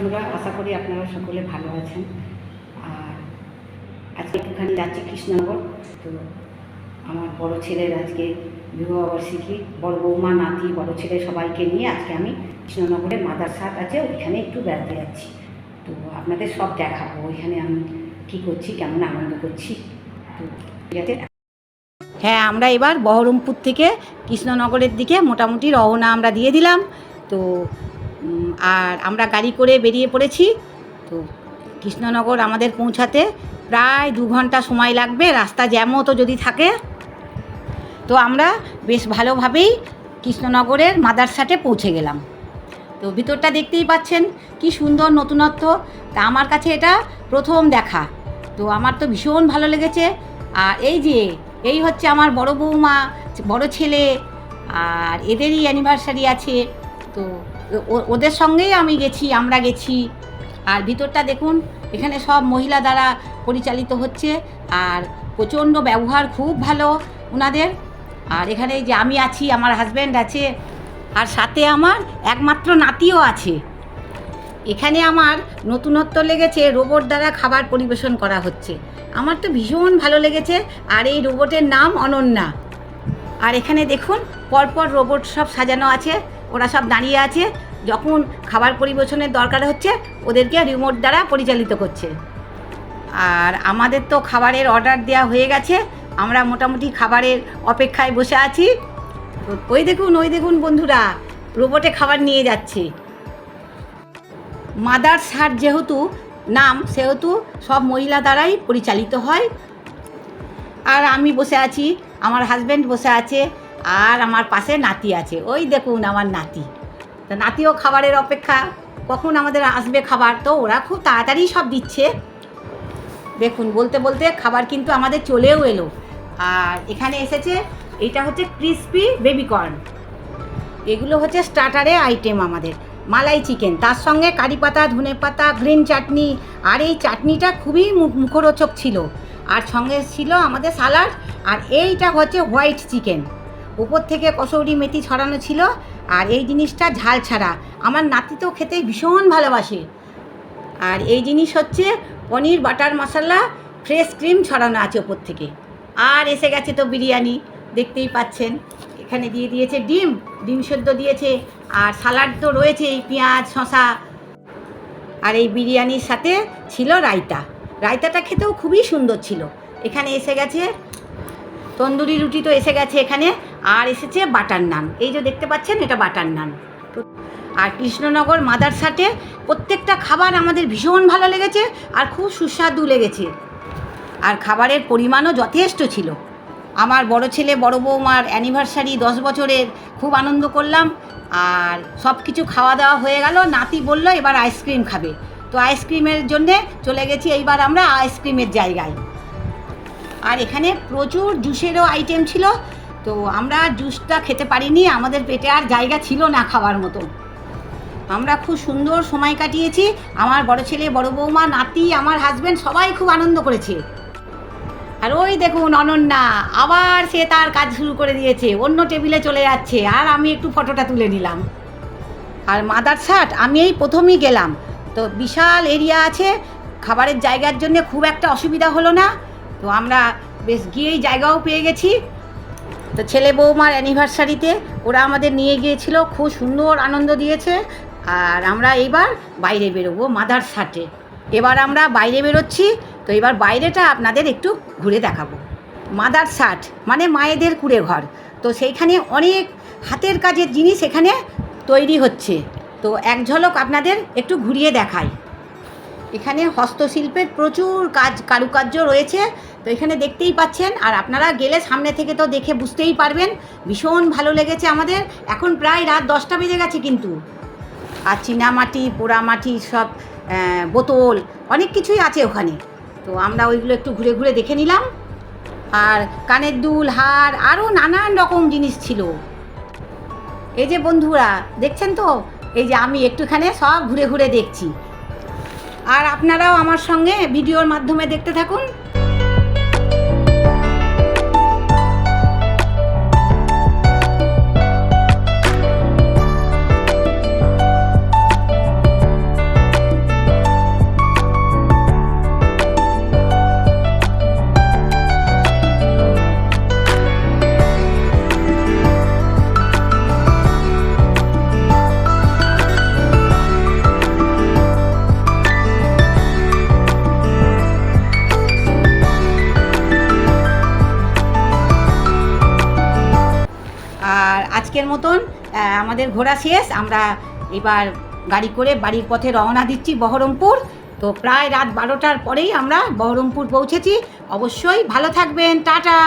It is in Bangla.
বন্ধুরা আশা করি আপনারা সকলে ভালো আছেন। আর আজকে একটুখানি যাচ্ছি কৃষ্ণনগর। তো আমার বড় ছেলের আজকে বিবাহবার্ষিকী, বড় বৌমা, নাতি, বড় ছেলে সবাইকে নিয়ে আজকে আমি কৃষ্ণনগরে মাদারসাট আছে, ওইখানে একটু বেড়াতে যাচ্ছি। তো আপনাদের সব দেখাবো, ওইখানে আমি কী করছি, কেমন আনন্দ করছি। তো আছে হ্যাঁ আমরা এবার বহরমপুর থেকে কৃষ্ণনগরের দিকে মোটামুটি রওনা আমরা দিয়ে দিলাম। তো আর আমরা গাড়ি করে বেরিয়ে পড়েছি। তো কৃষ্ণনগর আমাদের পৌঁছাতে প্রায় দু ঘণ্টা সময় লাগবে। রাস্তা জ্যামও তো যদি থাকে। তো আমরা বেশ ভালোভাবেই কৃষ্ণনগরের মাদারসাটে পৌঁছে গেলাম। তো ভিতরটা দেখতেই পাচ্ছেন, কি সুন্দর নতুনত্ব। তা আমার কাছে এটা প্রথম দেখা। তো আমার তো ভীষণ ভালো লেগেছে। আর এই যে, এই হচ্ছে আমার বড় বৌমা, বড় ছেলে, আর এদেরই অ্যানিভার্সারি আছে। তো ওদের সঙ্গেই আমি গেছি, আমরা গেছি। আর ভিতরটা দেখুন, এখানে সব মহিলা দ্বারা পরিচালিত হচ্ছে। আর প্রচণ্ড ব্যবহার, খুব ভালো ওনাদের আর এখানে যে আমি আছি, আমার হাজব্যান্ড আছে, আর সাথে আমার একমাত্র নাতিও আছে। এখানে আমার নতুনত্ব লেগেছে রোবট দ্বারা খাবার পরিবেশন করা হচ্ছে। আমার তো ভীষণ ভালো লেগেছে, আর এই রোবটের নাম অনন্যা। আর এখানে দেখুন, পরপর রোবট সব সাজানো আছে। ওরা সব দাঁড়িয়ে আছে, যখন খাবার পরিবেশনের দরকার হচ্ছে, ওদেরকে রিমোট দ্বারা পরিচালিত করছে। আর আমাদের তো খাবারের অর্ডার দেওয়া হয়ে গেছে, আমরা মোটামুটি খাবারের অপেক্ষায় বসে আছি। ওই দেখুন ওই দেখুন বন্ধুরা রোবটে খাবার নিয়ে যাচ্ছে। মাদার সার যেহেতু, নাম সেহেতু সব মহিলা দ্বারাই পরিচালিত হয়। আর আমি বসে আছি, আমার হাজব্যান্ড বসে আছে আর আমার পাশে নাতি আছে। ওই দেখুন আমার নাতি। তো নাতিও খাবারের অপেক্ষা। কখন আমাদের আসবে খাবার? তো ওরা খুব তাড়াতাড়ি সব দিচ্ছে। দেখুন, বলতে বলতে খাবার কিন্তু আমাদের চলেও এলো। আর এখানে এসেছে, এটা হচ্ছে ক্রিসপি বেবিকর্ন এগুলো হচ্ছে স্টার্টারে আইটেম আমাদের। মালাই চিকেন তার সঙ্গে কারি পাতা, ধনে পাতা গ্রিন চাটনি আর এই চাটনিটা খুবই মুখরোচক ছিল। আর সঙ্গে ছিল আমাদের সালাড আর এইটা হচ্ছে হোয়াইট চিকেন উপর থেকে কসৌরি মেথি ছড়ানো ছিল আর এই জিনিসটা ঝাল ছাড়া। আমার নাতি তো খেতে ভীষণ ভালোবাসে। আর এই জিনিস হচ্ছে paneer, butter masala fresh cream ছড়ানো আছে ওপর থেকে। আর এসে গেছে তো বিরিয়ানি, দেখতেই পাচ্ছেন। এখানে দিয়ে দিয়েছে ডিম ডিম সেদ্ধ দিয়েছে। আর সালাড তো রয়েছেই, পেঁয়াজ শশা আর এই বিরিয়ানির সাথে ছিল রায়তা। রায়তাটা খেতেও খুবই সুন্দর ছিল। এখানে এসে গেছে, তন্দুরি রুটি তো এসে গেছে এখানে। আর এসেছে বাটার নান। এই যে দেখতে পাচ্ছেন, এটা বাটার নান। আর কৃষ্ণনগর মাদারসাটে প্রত্যেকটা খাবার আমাদের ভীষণ ভালো লেগেছে আর খুব সুস্বাদু লেগেছে। আর খাবারের পরিমাণও যথেষ্ট ছিল। আমার বড় ছেলে, বড় বৌমার অ্যানিভার্সারি দশ বছরের, খুব আনন্দ করলাম। আর সব কিছু খাওয়া দাওয়া হয়ে গেল, নাতি বলল এবার আইসক্রিম খাবে। তো আইসক্রিমের জন্যে চলে গেছি এইবার আমরা আইসক্রিমের জায়গায়। আর এখানে প্রচুর জুসেরও আইটেম ছিল। তো আমরা জুসটা খেতে পারিনি, আমাদের পেটে আর জায়গা ছিল না খাওয়ার মতো। আমরা খুব সুন্দর সময় কাটিয়েছি, আমার বড় ছেলে, বড় বৌমা, নাতি, আমার হাজব্যান্ড সবাই খুব আনন্দ করেছে। আর ওই দেখুন অনন্যা, আবার সে তার কাজ শুরু করে দিয়েছে, অন্য টেবিলে চলে যাচ্ছে, আর আমি একটু ফটোটা তুলে নিলাম। আর মাদার শার্ট আমি এই প্রথমেই গেলাম। তো বিশাল এরিয়া আছে, খাবারের জায়গার জন্য খুব একটা অসুবিধা হলো না। তো আমরা বেশ গিয়েই জায়গাও পেয়ে গেছি। তো ছেলে বৌমার অ্যানিভার্সারিতে ওরা আমাদের নিয়ে গিয়েছিল, খুব সুন্দর আনন্দ দিয়েছে। আর আমরা এইবার বাইরে বেরোবো মাদার সাটে। এবার আমরা বাইরে বেরোচ্ছি, তো এবার বাইরেটা আপনাদের একটু ঘুরে দেখাবো। মাদার সাট মানে মায়েদের কুড়ে ঘর তো সেইখানে অনেক হাতের কাজের জিনিস এখানে তৈরি হচ্ছে। তো এক ঝলক আপনাদের একটু ঘুরিয়ে দেখাই। এখানে হস্তশিল্পের প্রচুর কাজ, কারুকার্য রয়েছে, তো এখানে দেখতেই পাচ্ছেন, আর আপনারা গেলে সামনে থেকে তো দেখে বুঝতেই পারবেন, ভীষণ ভালো লেগেছে আমাদের, এখন প্রায় রাত দশটা বেজে গেছে কিন্তু। আর চীনামাটি, পোড়ামাটি সব বোতল, অনেক কিছুই আছে ওখানে, তো আমরা ওইগুলো একটু ঘুরে ঘুরে দেখে নিলাম। আর কানের দুল, হার আরও নানান রকম জিনিস ছিল। এই যে বন্ধুরা, দেখছেন তো? এই যে আমি একটুখানে সব ঘুরে ঘুরে দেখছি। আর আপনারাও আমার সঙ্গে ভিডিওর মাধ্যমে দেখতে থাকুন। আজকের মতন আমাদের ঘোরা শেষ। আমরা এবার গাড়ি করে বাড়ির পথে রওনা দিচ্ছি বহরমপুর। তো প্রায় রাত বারোটার পরেই আমরা বহরমপুর পৌঁছেছি। অবশ্যই ভালো থাকবেন। টাটা!